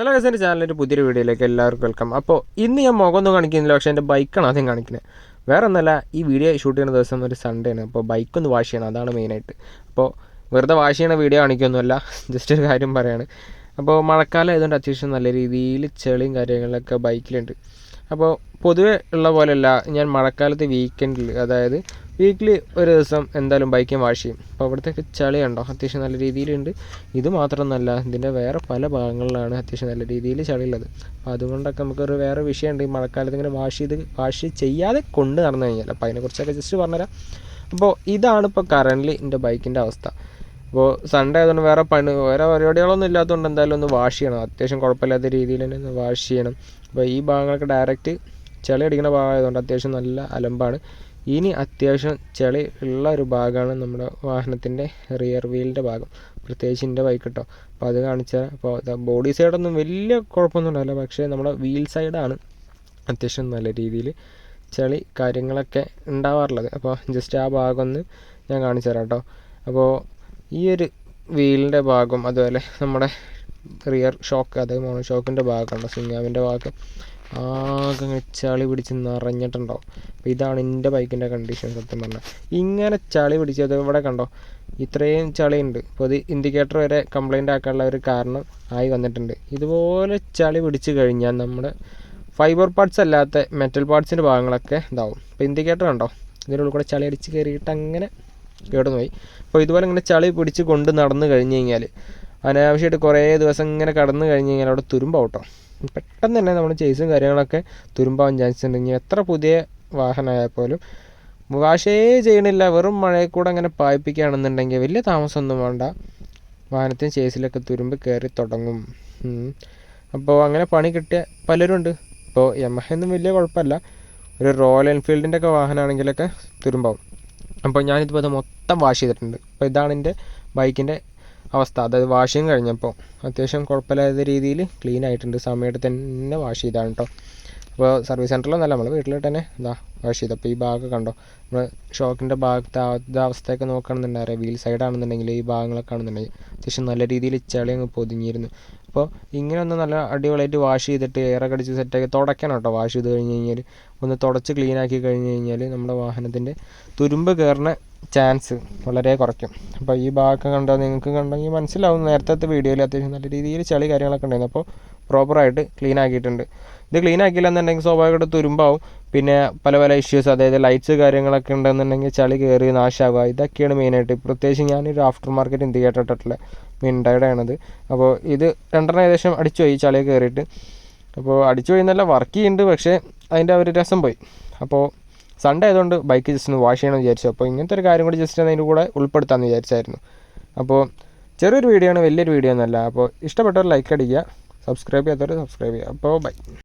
Hello guess എന്റെ ചാനലിന്റെ പുതിയൊരു വീഡിയോയിലേക്ക് എല്ലാവർക്കും വെൽക്കം. അപ്പോൾ ഇന്ന് ഞാൻ മുഖമൊന്നും കാണിക്കുന്നില്ല പക്ഷേ എന്റെ ബൈക്കാണ് ആദ്യം കാണിക്കുന്നത്. വേറെ ഒന്നല്ല ഈ വീഡിയോ ഷൂട്ട് ചെയ്യുന്ന ദിവസം ഒരു സൺഡേ ആണ്. അപ്പോൾ ബൈക്ക് ഒന്ന് വാഷ് ചെയ്യണം അതാണ് മെയിനായിട്ട് അപ്പോൾ വെറുതെ വാഷ് ചെയ്യണ വീഡിയോ കാണിക്കൊന്നുമല്ല ജസ്റ്റ് ഒരു കാര്യം പറയാണ്. അപ്പോൾ മഴക്കാലം ആയതുകൊണ്ട് അത്യാവശ്യം നല്ല രീതിയിൽ ചെളിയും കാര്യങ്ങളൊക്കെ ബൈക്കിലുണ്ട് അപ്പോൾ പൊതുവേ ഉള്ള പോലെയല്ല ഞാൻ മഴക്കാലത്ത് വീക്കെൻഡിൽ അതായത് വീക്കിലി ഒരു ദിവസം എന്തായാലും ബൈക്ക് വാഷ് ചെയ്യും. അപ്പോൾ അവിടുത്തെ ചളി ഉണ്ടോ അത്യാവശ്യം നല്ല രീതിയിലുണ്ട്. ഇത് മാത്രമൊന്നുമല്ല ഇതിന്റെ വേറെ പല ഭാഗങ്ങളിലാണ് അത്യാവശ്യം നല്ല രീതിയിൽ ചളിയുള്ളത്. അപ്പോൾ അതുകൊണ്ടൊക്കെ നമുക്കൊരു വേറെ വിഷയമുണ്ട്. ഈ മഴക്കാലത്ത് ഇങ്ങനെ വാഷ് ചെയ്ത് വാഷ് ചെയ്യാതെ കൊണ്ട് നടന്നു കഴിഞ്ഞാൽ അപ്പോൾ അതിനെക്കുറിച്ചൊക്കെ ജസ്റ്റ് പറഞ്ഞുതരാം. അപ്പോൾ ഇതാണ് ഇപ്പോൾ കറന്റ്ലി എന്റെ ബൈക്കിന്റെ അവസ്ഥ. അപ്പോൾ സൺഡേ ആയതുകൊണ്ട് വേറെ പണി വേറെ പരിപാടികളൊന്നും ഇല്ലാത്തതുകൊണ്ട് എന്തായാലും ഒന്ന് വാഷ് ചെയ്യണം. അത്യാവശ്യം കുഴപ്പമില്ലാത്ത രീതിയിൽ തന്നെ ഒന്ന് വാഷ് ചെയ്യണം. അപ്പോൾ ഈ ഭാഗങ്ങളൊക്കെ ഡയറക്റ്റ് ചളി അടിക്കുന്ന ഭാഗമായതുകൊണ്ട് അത്യാവശ്യം നല്ല അലമ്പാണ്. ഇനി അത്യാവശ്യം ചെളി ഉള്ള ഒരു ഭാഗമാണ് നമ്മുടെ വാഹനത്തിന്റെ റിയർ വീലിന്റെ ഭാഗം. പ്രത്യേകിച്ച് എന്റെ ബൈക്ക് കേട്ടോ അപ്പോൾ അത് കാണിച്ചാൽ അപ്പോൾ ബോഡി സൈഡൊന്നും വലിയ കുഴപ്പമൊന്നും ഉണ്ടാവില്ല. പക്ഷേ നമ്മുടെ വീൽ സൈഡാണ് അത്യാവശ്യം നല്ല രീതിയിൽ ചെളി കാര്യങ്ങളൊക്കെ ഉണ്ടാവാറുള്ളത്. അപ്പോൾ ജസ്റ്റ് ആ ഭാഗം ഒന്ന് ഞാൻ കാണിച്ചു തരാം കേട്ടോ അപ്പോൾ ഈ ഒരു വീലിന്റെ ഭാഗം അതുപോലെ നമ്മുടെ റിയർ ഷോക്ക് അതായത് മോണോ ഷോക്കിന്റെ ഭാഗമുണ്ട് സിംഗാമിന്റെ ഭാഗം. ആകെ ചളി പിടിച്ച് നിറഞ്ഞിട്ടുണ്ടാവും അപ്പോൾ ഇതാണ് എന്റെ ബൈക്കിന്റെ കണ്ടീഷൻ സത്യം പറഞ്ഞാൽ ഇങ്ങനെ ചളി പിടിച്ചത് ഇവിടെ കണ്ടോ? ഇത്രയും ചളിയുണ്ട്. അപ്പോൾ ഇത് ഇൻഡിക്കേറ്റർ വരെ കംപ്ലൈന്റ് ആക്കാനുള്ള ഒരു കാരണം ആയി വന്നിട്ടുണ്ട്. ഇതുപോലെ ചളി പിടിച്ച് കഴിഞ്ഞാൽ നമ്മുടെ ഫൈബർ പാർട്സ് അല്ലാത്ത മെറ്റൽ പാർട്സിന്റെ ഭാഗങ്ങളൊക്കെ ഇതാവും. അപ്പോൾ ഇൻഡിക്കേറ്റർ കണ്ടോ? ഇതിനുള്ളിൽ കൂടെ ചളി അടിച്ച് കയറിയിട്ട് അങ്ങനെ കേടുന്നു പോയി അപ്പോൾ ഇതുപോലെ ഇങ്ങനെ ചളി പിടിച്ച് കൊണ്ട് നടന്നു കഴിഞ്ഞ് കഴിഞ്ഞാൽ അനാവശ്യമായിട്ട് കുറേ ദിവസം ഇങ്ങനെ കടന്നു കഴിഞ്ഞ് കഴിഞ്ഞാൽ അവിടെ തുരുമ്പാവും കേട്ടോ. പെട്ടെന്ന് തന്നെ നമ്മൾ ചേസും കാര്യങ്ങളൊക്കെ തുരുമ്പാവാൻ ചാൻസ് ഉണ്ട്. ഇനി എത്ര പുതിയ വാഹനമായാൽ പോലും വാഷേ ചെയ്യണില്ല. വെറും മഴയിൽ കൂടെ അങ്ങനെ പായിപ്പിക്കുകയാണെന്നുണ്ടെങ്കിൽ വലിയ താമസമൊന്നും വേണ്ട. വാഹനത്തിന് ചേസിലൊക്കെ തുരുമ്പ് കയറി തുടങ്ങും. അപ്പോൾ അങ്ങനെ പണി കിട്ടിയ പലരും ഉണ്ട്. ഇപ്പോൾ യമഹൊന്നും വലിയ കുഴപ്പമില്ല. ഒരു റോയൽ എൻഫീൽഡിന്റെ ഒക്കെ വാഹനമാണെങ്കിലൊക്കെ തുരുമ്പാവും. അപ്പോൾ ഞാനിതിപ്പോൾ അത് മൊത്തം വാഷ് ചെയ്തിട്ടുണ്ട്. അപ്പോൾ ഇതാണ് എന്റെ ബൈക്കിന്റെ അവസ്ഥ. അതായത് വാഷിങ് കഴിഞ്ഞപ്പോൾ അത്യാവശ്യം കുഴപ്പമില്ലാത്ത രീതിയിൽ ക്ലീൻ ആയിട്ടുണ്ട്. സമയത്ത് തന്നെ വാഷ് ചെയ്താണ് കേട്ടോ അപ്പോൾ സർവീസ് സെന്ററിലൊന്നല്ല നമ്മൾ വീട്ടിൽ തന്നെ ഇതാ വാഷ് ചെയ്തു. അപ്പോൾ ഈ ഭാഗമൊക്കെ കണ്ടോ? നമ്മൾ ഷോക്കിന്റെ ഭാഗത്തെ അവസ്ഥയൊക്കെ നോക്കുകയാണെന്നുണ്ടെങ്കിൽ വീൽ സൈഡാണെന്നുണ്ടെങ്കിൽ ഈ ഭാഗങ്ങളൊക്കെ ആണെന്നുണ്ടെങ്കിൽ അത്യാവശ്യം നല്ല രീതിയിൽ ചെളി അങ്ങ് പൊതിഞ്ഞിരുന്നു. അപ്പോൾ ഇങ്ങനെ ഒന്ന് നല്ല അടിപൊളിയായിട്ട് വാഷ് ചെയ്തിട്ട് എയറൊക്കെ അടിച്ച് സെറ്റാക്കി തുടയ്ക്കണം കേട്ടോ വാഷ് ചെയ്ത് കഴിഞ്ഞ് കഴിഞ്ഞാൽ ഒന്ന് തുടച്ച് ക്ലീൻ ആക്കി കഴിഞ്ഞ് കഴിഞ്ഞാൽ നമ്മുടെ വാഹനത്തിന്റെ തുരുമ്പ് കയറുന്ന ചാൻസ് വളരെ കുറയ്ക്കും. അപ്പോൾ ഈ ഭാഗമൊക്കെ കണ്ടാൽ നിങ്ങൾക്ക് കണ്ടെങ്കിൽ മനസ്സിലാവും. നേരത്തെ വീഡിയോയിൽ അത്യാവശ്യം നല്ല രീതിയിൽ ചളി കാര്യങ്ങളൊക്കെ ഉണ്ടായിരുന്നു. അപ്പോൾ പ്രോപ്പറായിട്ട് ക്ലീൻ ആക്കിയിട്ടുണ്ട്. ഇത് ക്ലീൻ ആക്കിയില്ല എന്നുണ്ടെങ്കിൽ സ്വാഭാവികമായിട്ട് തുരുമ്പാവും. പിന്നെ പല പല ഇഷ്യൂസ് അതായത് ലൈറ്റ്സ് കാര്യങ്ങളൊക്കെ ഉണ്ടെന്നുണ്ടെങ്കിൽ ചളി കയറി നാശമാകുക ഇതൊക്കെയാണ് മെയിനായിട്ട് പ്രത്യേകിച്ച് ഞാനൊരു ആഫ്റ്റർ മാർക്കറ്റ് ഇൻഡിക്കേറ്റർ ഇട്ടിട്ടുള്ള മിൻഡയുടെ ആണത് അപ്പോൾ ഇത് രണ്ടെണ്ണം ഏകദേശം അടിച്ചു പോയി ചളി കയറിയിട്ട് അപ്പോൾ അടിച്ചു പോയി എന്നല്ല വർക്ക് ചെയ്യുന്നുണ്ട് പക്ഷേ അതിന്റെ ഒരു രസം പോയി. അപ്പോൾ സൺഡേ ആയതുകൊണ്ട് ബൈക്ക് ജസ്റ്റ് ഒന്ന് വാഷ് ചെയ്യണമെന്ന് വിചാരിച്ചു. അപ്പോൾ ഇങ്ങനത്തെ ഒരു കാര്യം കൂടി ജസ്റ്റ് അതിന്റെ കൂടെ ഉൾപ്പെടുത്താമെന്ന് വിചാരിച്ചായിരുന്നു. അപ്പോൾ ചെറിയൊരു വീഡിയോ ആണ് വലിയൊരു വീഡിയോ ഒന്നുമല്ല. അപ്പോൾ ഇഷ്ടപ്പെട്ടവർ ലൈക്ക് അടിക്കുക സബ്സ്ക്രൈബ് ചെയ്യാത്തവർ സബ്സ്ക്രൈബ് ചെയ്യുക. അപ്പോൾ ബൈ